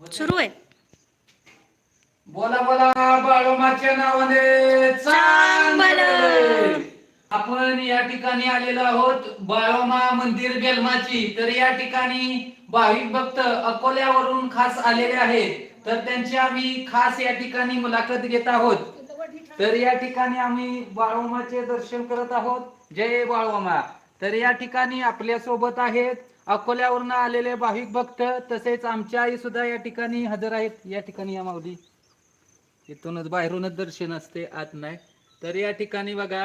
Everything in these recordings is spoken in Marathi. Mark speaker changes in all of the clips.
Speaker 1: सुरू आहे.
Speaker 2: बोला बोला बाळोमाच्या नावाने. आपण या ठिकाणी आलेलो आहोत. बाळोमा मंदिर बेलमाची. तर या ठिकाणी भाविक भक्त अकोल्यावरून खास आलेले आहेत. तर त्यांची आम्ही खास या ठिकाणी मुलाखत घेत आहोत. तर या ठिकाणी आम्ही बाळोमाचे दर्शन करत आहोत. जय बाळोमा तर या ठिकाणी आपल्यासोबत आहेत अकोल्यावरून आलेले भाविक भक्त तसेच आमच्या आई सुद्धा या ठिकाणी हजर आहेत. या ठिकाणी या माऊली. इथूनच बाहेरूनच दर्शन असते आत नाही. तर या ठिकाणी बघा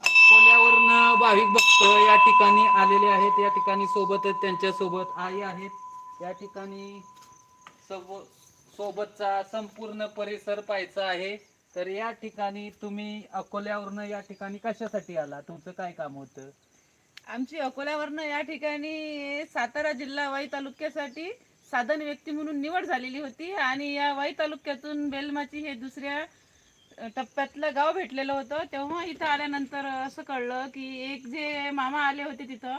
Speaker 2: अकोल्यावरून भाविक भक्त या ठिकाणी आलेले आहेत. या ठिकाणी सोबतच त्यांच्यासोबत आई आहेत. या ठिकाणी सोब- सोबतचा संपूर्ण परिसर पाहायचा आहे. तर या ठिकाणी तुम्ही अकोल्यावरून या ठिकाणी कशासाठी आला? तुमचं काय काम होतं?
Speaker 3: आमची अकोल्यावरनं या ठिकाणी सातारा जिल्हा वाई तालुक्यासाठी साधन व्यक्ती म्हणून निवड झालेली होती आणि या वाई तालुक्यातून बेलमाची हे दुसऱ्या टप्प्यातलं गाव भेटलेलं होतं तेव्हा इथं आल्यानंतर असं कळलं की एक जे मामा आले होते तिथं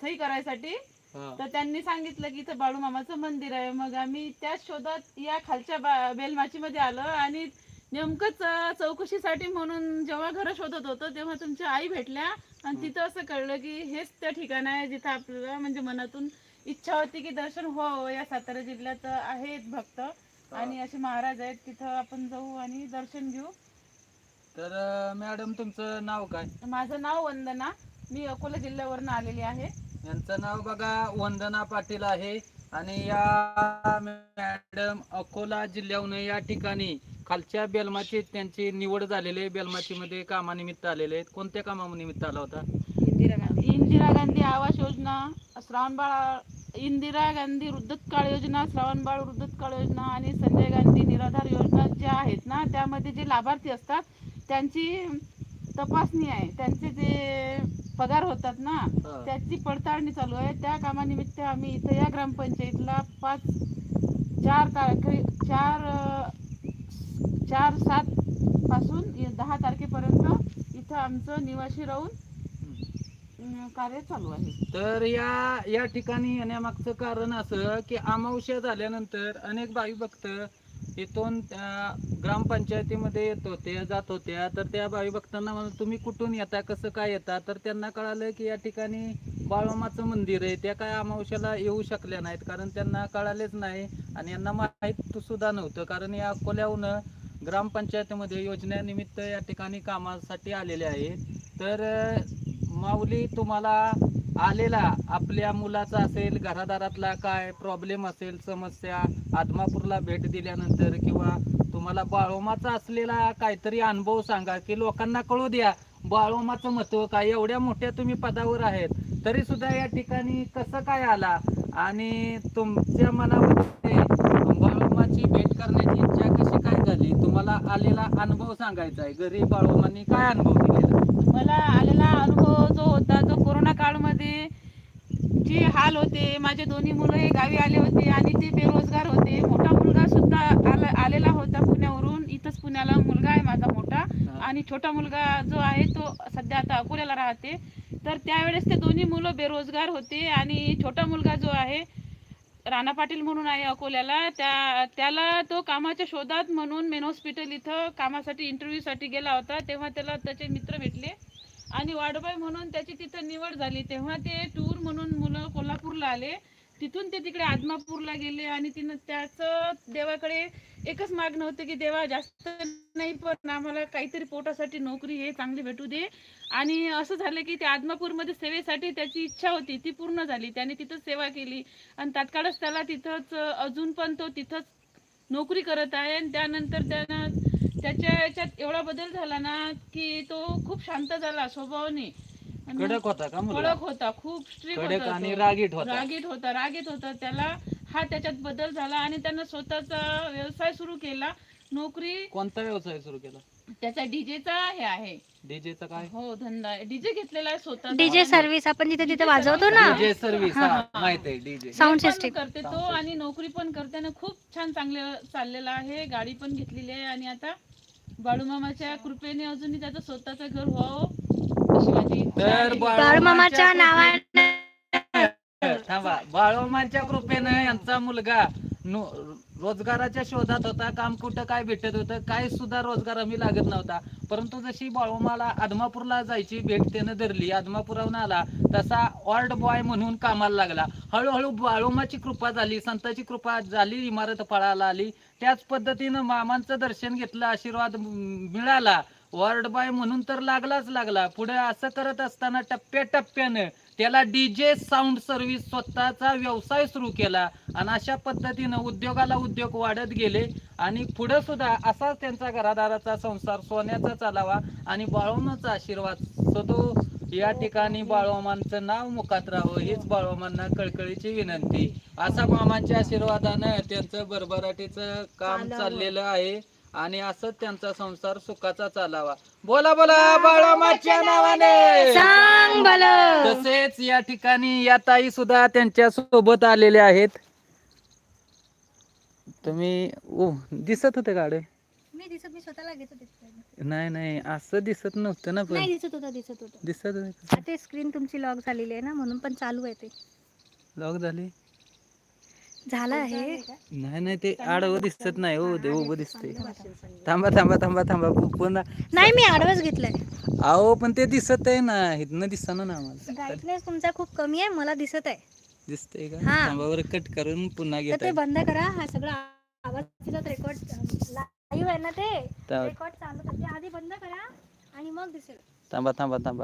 Speaker 3: सही करायसाठी
Speaker 2: हा.
Speaker 3: तर त्यांनी सांगितलं की इथं बाळू मामाचं मंदिर आहे मग आम्ही त्याच शोधात या खालच्या बा- बेलमाचीमध्ये आलो आणि नेमकंच चौकशीसाठी म्हणून जेव्हा घर शोधत होतो तेव्हा तुमच्या आई भेटल्या. आणि तिथं असं कळलं की हेच त्या ठिकाण आहे जिथं आपल्याला म्हणजे मनातून इच्छा होती की दर्शन व्हावं या सातारा जिल्ह्यात आहेत भक्त. आणि असे महाराज आहेत तिथं आपण जाऊ आणि दर्शन घेऊ.
Speaker 2: तर मॅडम तुमचं नाव काय?
Speaker 3: माझं नाव वंदना. मी अकोला जिल्ह्यावरून आलेली आहे.
Speaker 2: यांचं नाव बघा वंदना पाटील आहे. आणि या मॅडम अकोला जिल्ह्याहून या ठिकाणी खालच्या बेलमाची त्यांची निवड झालेली आहे. बेलमाची मध्ये कामानिमित्त आलेले आहेत. कोणत्या कामानिमित्त आला होता?
Speaker 3: इंदिरा गांधी. इंदिरा गांधी आवास योजना श्रावणबाळ इंदिरा गांधी वृद्धत्काळ योजना श्रावणबाळ वृद्धत्काळ योजना आणि संजय गांधी निराधार योजना ज्या आहेत ना त्यामध्ये जे लाभार्थी असतात त्यांची तपासणी आहे. त्यांचे जे पगार होतात ना
Speaker 2: हा.
Speaker 3: त्याची पडताळणी चालू आहे त्या कामानिमित्त आम्ही इथं या ग्रामपंचायतीला पाच चार तारखे चार अं, चार सात पासून दहा तारखेपर्यंत इथं आमचं निवासी राहून अं, कार्य चालू आहे
Speaker 2: तर या या ठिकाणी येण्यामागचं कारण असं की अमावस्या झाल्यानंतर अनेक भावी भक्त इथून ग्रामपंचायतीमध्ये येत होते जात होत्या. तर त्या भावी भक्तांना म्हणून तुम्ही कुठून येता? कसं काय येता? तर त्यांना कळालं की या ठिकाणी बाळोमाचं मंदिर आहे. त्या काय अमावश्याला येऊ शकल्या नाहीत कारण त्यांना कळालेच नाही आणि यांना माहीत सुद्धा नव्हतं. कारण या अकोल्याहून ग्रामपंचायतीमध्ये योजनेनिमित्त या ठिकाणी कामासाठी आलेले आहे. तर माऊली तुम्हाला आलेला आपल्या मुलाचा असेल घरादारातला काय प्रॉब्लेम असेल समस्या आदमापूरला भेट दिल्यानंतर किंवा तुम्हाला बाळोमाचा असलेला काहीतरी अनुभव सांगा की लोकांना कळू द्या. बाळोमाचं महत्त्व काय? एवढ्या मोठ्या तुम्ही पदावर आहेत तरी सुद्धा या ठिकाणी कसं काय आला? आणि तुमच्या मनामध्ये बाळोमाची भेट करण्याची इच्छा कशी काय झाली? आलेला अनुभव सांगायचा आहे. घरी बाळोमांनी काय अनुभव दिलेला
Speaker 3: मला आलेला अनुभव जो होता जो कोरोना काळमध्ये जे हाल होते माझे दोन्ही मुलं हे गावी आले होते आणि ते बेरोजगार होते. मोठा मुलगा सुद्धा आला आलेला होता पुण्यावरून. इथंच पुण्याला मुलगा आहे माझा मोठा. आणि छोटा मुलगा जो आहे तो सध्या आता अकोल्याला राहते. तर त्यावेळेस ते दोन्ही मुलं बेरोजगार होते आणि छोटा मुलगा जो आहे राणा पाटील म्हणून आहे अकोल्याला. त्या त्याला तो कामाच्या शोधात म्हणून मेन हॉस्पिटल इथं कामासाठी इंटरव्ह्यूसाठी गेला होता. तेव्हा त्याला त्याचे मित्र भेटले. आणि वाडबाई म्हणून त्याची तिथं निवड झाली. तेव्हा ते टूर म्हणून मुलं कोल्हापूरला आले. तिथून ते तिकडे आदमापूरला गेले आणि तिनं त्याचं देवाकडे एकच मागणं होतं की देवा जास्त नाही पण आम्हाला काहीतरी पोटासाठी नोकरी हे चांगली भेटू दे. आणि असं झालं की ते आदमापूरमध्ये सेवेसाठी त्याची इच्छा होती ती पूर्ण झाली. त्याने तिथंच सेवा केली आणि तात्काळच त्याला तिथंच अजून पण तो तिथंच नोकरी करत आहे आणि त्यानंतर त्यानं त्याच्या याच्यात एवढा बदल झाला ना की तो खूप शांत झाला स्वभावाने.
Speaker 2: कडक होता का मुलगा?
Speaker 3: कडक होता खूप स्ट्रिक्ट
Speaker 2: कडक
Speaker 3: होता
Speaker 2: आणि
Speaker 3: तो.
Speaker 2: रागीट होता.
Speaker 3: रागीट होता रागीट होता. त्याला हा त्याच्यात बदल झाला आणि त्यानं स्वतःचा व्यवसाय सुरू केला नोकरी.
Speaker 2: कोणता व्यवसाय सुरू केला?
Speaker 3: त्याचा डीजेचा हे आहे.
Speaker 2: डीजेचा काय?
Speaker 3: हो धंदा आहे. डीजे घेतलेला आहे स्वतः
Speaker 1: डीजे सर्व्हिस आपण जिथे तिथे वाजवतो ना?
Speaker 2: डीजे सर्व्हिस
Speaker 1: हा,
Speaker 2: हा माहीत आहे डीजे.
Speaker 1: साऊंड
Speaker 3: पण
Speaker 1: सिस्टीम
Speaker 3: करते तो आणि नोकरी पण करते आणि खूप छान चांगले चाललेला आहे. गाडी पण घेतलेली आहे आणि आता बाळूमामाच्या कृपेने अजूनही त्याचं स्वतःचं घर व्हावं.
Speaker 2: तर.
Speaker 1: बाळूमामाच्या नावाने
Speaker 2: थांबा. बाळोमाच्या कृपेनं यांचा मुलगा रोजगाराच्या शोधात होता. काम कुठं काय भेटत होतं काय सुद्धा रोजगार आम्ही लागत नव्हता. परंतु जशी बाळूमाला आदमापूरला जायची भेट त्यानं धरली. आदमापुराहून आला. तसा ऑर्ड बॉय म्हणून कामाला लागला. हळूहळू बाळूमाची कृपा झाली. संताची कृपा झाली. इमारत फळाला आली. त्याच पद्धतीनं मामांचं दर्शन घेतलं. आशीर्वाद मिळाला. वॉर्ड बॉय म्हणून तर लागलाच लागला. पुढे असं करत असताना टप्प्याटप्प्यानं त्याला डीजे साऊंड सर्व्हिस स्वतःचा व्यवसाय सुरू केला आणि अशा पद्धतीनं उद्योगाला उद्योग वाढत गेले आणि पुढे सुद्धा असाच त्यांचा घरादाराचा संसार सोन्याचा चालावा आणि बाळवमाचा आशीर्वाद. सदो या ठिकाणी बाळवामांचं नाव मुखात राहावं हीच बाळवामांना कळकळीची विनंती. असा मामांच्या आशीर्वादानं त्यांचं भरभराटीचं काम. चाललेलं आहे. आणि असंच त्यांचा संसार सुखाचा चालावा. बोला बोला बाळवामाच्या नावाने.
Speaker 1: सांग भल
Speaker 2: तसेच या ठिकाणी या ताई सुद्धा त्यांच्यासोबत आलेले आहेत. तुम्ही ओ दिसत होते गाडे
Speaker 1: मी दिसत मी स्वतःला घेत होते
Speaker 2: नाही नाही असं दिसत नव्हतं ना
Speaker 1: नाही
Speaker 2: पण
Speaker 1: दिसत होतं दिसत होतं.
Speaker 2: दिसत होते
Speaker 1: ते स्क्रीन तुमची लॉक झालेली आहे ना म्हणून पण चालू आहे ते.
Speaker 2: लॉक झाली?
Speaker 1: झालं आहे.
Speaker 2: नाही नाही ते आडवं दिसत नाही हो ते उभं दिसतंय. थांबा थांबा थांबा थांबा. पुन्हा.
Speaker 1: नाही मी आडवच घेतलंय.
Speaker 2: अहो पण ते दिसत आहे ना इथनं दिसताना ना आम्हाला.
Speaker 1: ब्राईटनेस तुमचा खूप कमी आहे मला दिसत आहे.
Speaker 2: दिसतंय का?
Speaker 1: हा.
Speaker 2: थांबावर कट करून पुन्हा
Speaker 1: तर
Speaker 2: घेत
Speaker 1: ते बंद करा. हा सगळा आवाज रेकॉर्ड लाईव्ह आहे ना ते.
Speaker 2: थांबा
Speaker 1: रेकॉर्ड चालू आधी बंद करा आणि मग दिसेल.
Speaker 2: थांबा थांबा थांबा.